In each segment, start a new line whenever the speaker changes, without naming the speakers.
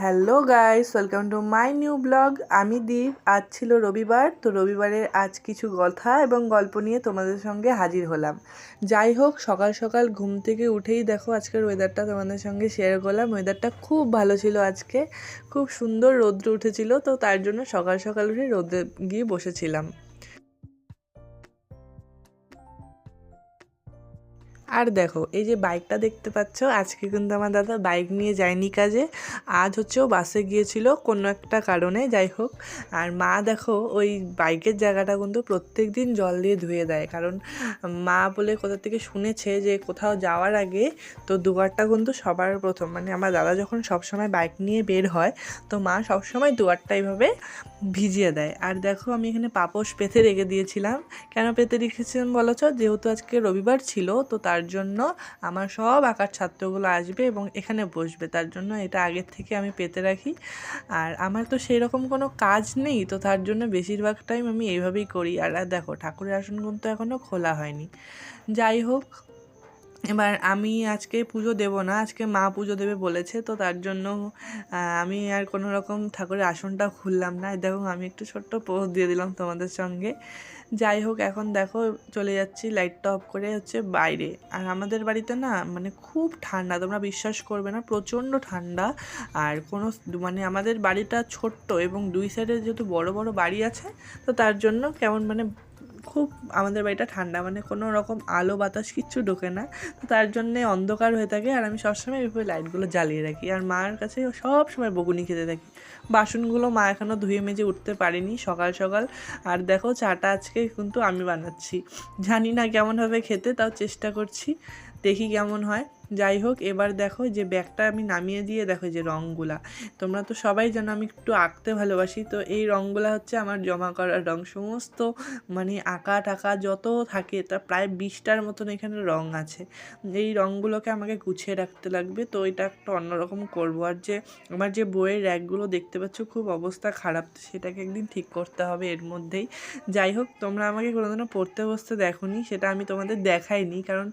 Hello guys welcome to my new blog আমি দীপ। আজ ছিল রবিবার, তো রবিবারের আজ কিছু কথা এবং গল্প নিয়ে তোমাদের সঙ্গে হাজির হলাম। যাই হোক, সকাল সকাল ঘুম থেকে উঠেই দেখো আজকের ওয়েদারটা তোমাদের সঙ্গে শেয়ার করলাম। ওয়েদারটা খুব ভালো ছিল আজকে। খুব সুন্দর রৌদ্র উঠেছিল, তো তার জন্য সকাল সকাল উঠে রোদে গিয়ে বসেছিলাম। আর দেখো, এই যে বাইকটা দেখতে পাচ্ছ, আজকে কিন্তু আমার দাদা বাইক নিয়ে যায়নি কাজে। আজ হচ্ছে ও বাসে গিয়েছিল কোনো একটা কারণে, যাই হোক। আর মা দেখো, ওই বাইকের জায়গাটা কিন্তু প্রত্যেক দিন জল দিয়ে ধুয়ে দেয়। কারণ মা বলে কোথা থেকে শুনেছে যে কোথাও যাওয়ার আগে তো দুয়ারটা কিন্তু সবার প্রথম। মানে আমার দাদা যখন সবসময় বাইক নিয়ে বের হয়, তো মা সবসময় দুয়ারটা এইভাবে ভিজিয়ে দেয়। আর দেখো, আমি এখানে পাপোশ পেতে রেখে দিয়েছিলাম। কেন পেতে রেখেছিলাম বলেছ যেহেতু আজকে রবিবার ছিল, তো তার জন্য আমার সব আঁকার ছাত্রগুলো আসবে এবং এখানে বসবে। তার জন্য এটা আগের থেকে আমি পেতে রাখি। আর আমার তো সেই রকম কোনো কাজ নেই, তো তার জন্য বেশিরভাগ টাইম আমি এইভাবেই করি। আর দেখো, ঠাকুরের আসন কিন্তু এখনও খোলা হয়নি। যাই হোক এবার আমি আজকে পুজো দেব না, আজকে মা পুজো দেবে বলেছে, তো তার জন্য আমি আর কোনো রকম ঠাকুরের আসনটা খুললাম না। দেখো, আমি একটু ছোট্ট পোস্ট দিয়ে দিলাম তোমাদের সঙ্গে। যাই হোক, এখন দেখো, চলে যাচ্ছি লাইটটা অফ করে হচ্ছে বাইরে। আর আমাদের বাড়িতে না মানে খুব ঠান্ডা, তোমরা বিশ্বাস করবে না, প্রচণ্ড ঠান্ডা। আর কোনো মানে আমাদের বাড়িটা ছোট্ট এবং দুই সাইডে যেহেতু বড় বড় বাড়ি আছে, তো তার জন্য কেমন মানে খুব আমাদের বাড়িটা ঠান্ডা মানে কোনো রকম আলো বাতাস কিচ্ছু ঢোকে না। তো তার জন্যে অন্ধকার হয়ে থাকে আর আমি সবসময় এইভাবে লাইটগুলো জ্বালিয়ে রাখি। আর মার কাছে সব সময় বকুনি খেতে থাকি। বাসনগুলো মা এখনও ধুয়ে মেজে উঠতে পারিনি সকাল সকাল। আর দেখো চাটা আজকে কিন্তু আমি বানাচ্ছি। জানি না কেমন হবে খেতে, তাও চেষ্টা করছি। দেখি কেমন হয়। যাই হোক, এবার দেখো যে ব্যাগটা আমি নামিয়ে দিয়ে দেখো যে রঙগুলা। তোমরা তো সবাই জানো আমি একটু আঁকতে ভালোবাসি, তো এই রঙগুলা হচ্ছে আমার জমা করার রং। সমস্ত মানে আঁকা টাকা যত থাকে, তা প্রায় বিশটার মতন এখানে রং আছে। এই রঙগুলোকে আমাকে গুছিয়ে রাখতে লাগবে, তো এটা একটা অন্যরকম করব। আর যে আমার যে বইয়ের র্যাকগুলো দেখতে পাচ্ছ, খুব অবস্থা খারাপ সেটাকে একদিন ঠিক করতে হবে এর মধ্যেই। যাই হোক, তোমরা আমাকে কোনোদিনও পড়তে বসতে দেখোনি, সেটা আমি তোমাদের দেখাইনি, কারণ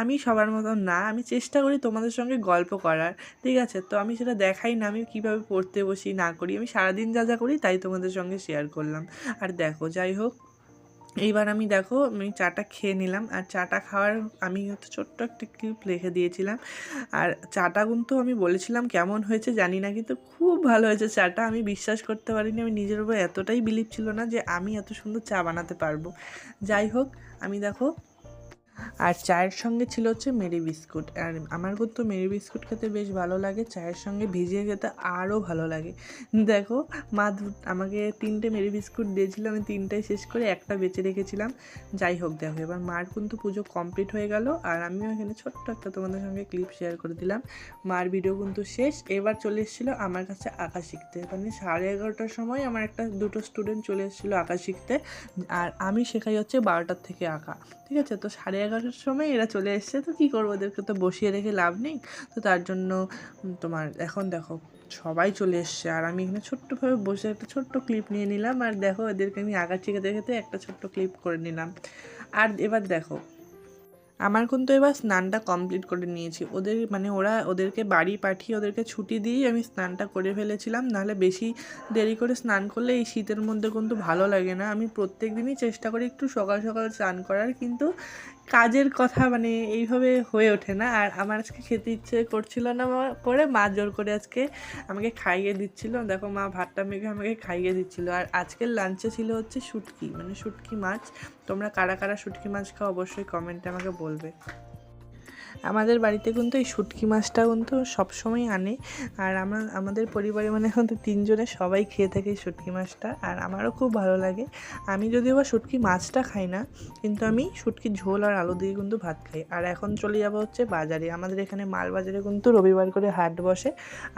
আমি সবার মতন না, আমি চেষ্টা করি তোমাদের সঙ্গে গল্প করার, ঠিক আছে? তো আমি সেটা দেখাই না, আমি কীভাবে পড়তে বসি, না করি। আমি সারাদিন যা যা করি তাই তোমাদের সঙ্গে শেয়ার করলাম। আর দেখো, যাই হোক এইবার আমি দেখো, আমি চাটা খেয়ে নিলাম। আর চাটা খাওয়ার আমি হচ্ছে ছোট্ট একটা ক্লিপ রেখে দিয়েছিলাম। আর চাটা কিন্তু আমি বলেছিলাম কেমন হয়েছে, জানি না, কিন্তু খুব ভালো হয়েছে চাটা। আমি বিশ্বাস করতে পারিনি, আমি নিজের উপর এতটাই বিলিভ ছিল না যে আমি এত সুন্দর চা বানাতে পারব। যাই হোক, আমি দেখো আর চায়ের সঙ্গে ছিল হচ্ছে মেরি বিস্কুট। আর আমার কিন্তু মেরি বিস্কুট খেতে বেশ ভালো লাগে, চায়ের সঙ্গে ভিজিয়ে খেতে আরও ভালো লাগে। দেখো, মা আমাকে তিনটে মেরি বিস্কুট দিয়েছিল, আমি তিনটাই শেষ করে একটা বেঁচে রেখেছিলাম। যাই হোক, দেখো, এবার মার কিন্তু পুজো কমপ্লিট হয়ে গেল, আর আমিও এখানে ছোট্ট একটা তোমাদের সঙ্গে ক্লিপ শেয়ার করে দিলাম। মার ভিডিও কিন্তু শেষ, এবার চলে এসেছিল আমার কাছে আঁকা শিখতে। মানে সাড়ে এগারোটার সময় আমার একটা দুটো স্টুডেন্ট চলে এসেছিল আঁকা শিখতে, আর আমি শেখাই হচ্ছে বারোটার থেকে আঁকা। ঠিক আছে? তো সাড়ে এগারোটার সময় এরা চলে এসছে। তো কী করব? ওদেরকে তো বসিয়ে রেখে লাভ নেই। তো তার জন্য তোমার এখন দেখো, সবাই চলে এসছে। আর আমি এখানে ছোট্টভাবে বসে একটা ছোট্ট ক্লিপ নিয়ে নিলাম। আর দেখো এদেরকে আমি আঁকা শিখে দেখে একটা ছোট্ট ক্লিপ করে নিলাম। আর এবার দেখো, আমার কিন্তু এবার স্নানটা কমপ্লিট করে নিয়েছি। ওদের মানে ওরা ওদেরকে বাড়ি পাঠিয়ে, ওদেরকে ছুটি দিয়েই আমি স্নানটা করে ফেলেছিলাম। নাহলে বেশি দেরি করে স্নান করলে এই শীতের মধ্যে কিন্তু ভালো লাগে না। আমি প্রত্যেক দিনই চেষ্টা করি একটু সকাল সকাল স্নান করার। কিন্তু কাজের কথা মানে এইভাবে হয়ে ওঠে না। আর আমার আজকে খেতে ইচ্ছে করছিল না করে, মা জোর করে আজকে আমাকে খাইয়ে দিচ্ছিল। দেখো মা ভাতটা মেঘে আমাকে খাইয়ে দিচ্ছিল। আর আজকের লাঞ্চে ছিল হচ্ছে শুটকি মানে শুটকি মাছ। তোমরা কারা কারা শুটকি মাছ খাও অবশ্যই কমেন্টে আমাকে বলবে। আমাদের বাড়িতে কিন্তু এই শুটকি মাছটা কিন্তু সবসময় আনে। আর আমার, আমাদের পরিবারে মানে এখন তো তিনজনে সবাই খেয়ে থাকে এই শুটকি মাছটা, আর আমারও খুব ভালো লাগে। আমি যদিও বা শুটকি মাছটা খাই না, কিন্তু আমি শুটকি ঝোল আর আলু দিয়ে কিন্তু ভাত খাই। আর এখন চলে যাব হচ্ছে বাজারে। আমাদের এখানে মাল বাজারে কিন্তু রবিবার করে হাট বসে।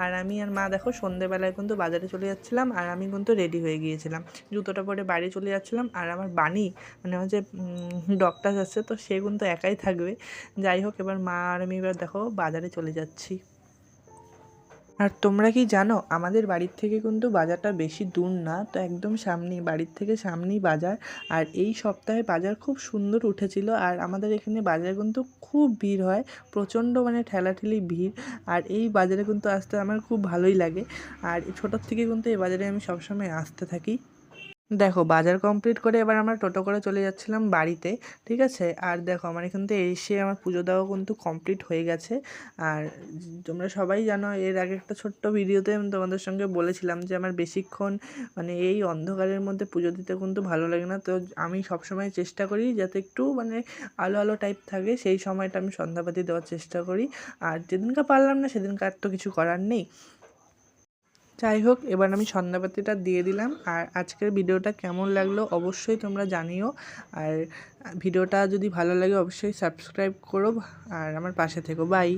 আর আমি আর মা দেখো সন্ধেবেলায় কিন্তু বাজারে চলে যাচ্ছিলাম, আর আমি কিন্তু রেডি হয়ে গিয়েছিলাম। জুতোটা পরে বাড়ি চলে যাচ্ছিলাম, আর আমার বাণী মানে আমার যে ডক্টর আছে, তো সে কিন্তু একাই থাকবে। যাই হোক এবার মা আর আমি এবার দেখো বাজারে চলে যাচ্ছি। আর তোমরা কি জানো, আমাদের বাড়ির থেকে কিন্তু বাজারটা বেশি দূর না, তো একদম সামনেই, বাড়ির থেকে সামনেই বাজার। আর এই সপ্তাহে বাজার খুব সুন্দর উঠেছিল, আর আমাদের এখানে বাজারে কিন্তু খুব ভিড় হয়, প্রচণ্ড মানে ঠেলাঠেলি ভিড়। আর এই বাজারে কিন্তু আসতে আমার খুব ভালোই লাগে। আর ছোটোর থেকে কিন্তু এই বাজারে আমি সবসময় আসতে থাকি। দেখো বাজার কমপ্লিট করে এবার আমরা টোটো করে চলে যাচ্ছিলাম বাড়িতে, ঠিক আছে? আর দেখো আমার এখান থেকে এসে আমার পুজো দেওয়া কিন্তু কমপ্লিট হয়ে গেছে। আর তোমরা সবাই জানো, এর আগে একটা ছোট্ট ভিডিওতে আমি তোমাদের সঙ্গে বলেছিলাম যে আমার বেশিক্ষণ মানে এই অন্ধকারের মধ্যে পুজো দিতে কিন্তু ভালো লাগে না। তো আমি সবসময় চেষ্টা করি যাতে একটু মানে আলো আলো টাইপ থাকে, সেই সময়টা আমি সন্ধ্যাবাতি দেওয়ার চেষ্টা করি। আর যেদিনকে পারলাম না সেদিনকে আর তো কিছু করার নেই। যাই হোক, এবার আমি সন্ধ্যাপাতিটা দিয়ে দিলাম। আর আজকের ভিডিওটা কেমন লাগল অবশ্যই তোমরা জানিও। আর ভিডিওটা যদি ভালো লাগে অবশ্যই সাবস্ক্রাইব করো। আর আমার পাশে থেকো। বাই।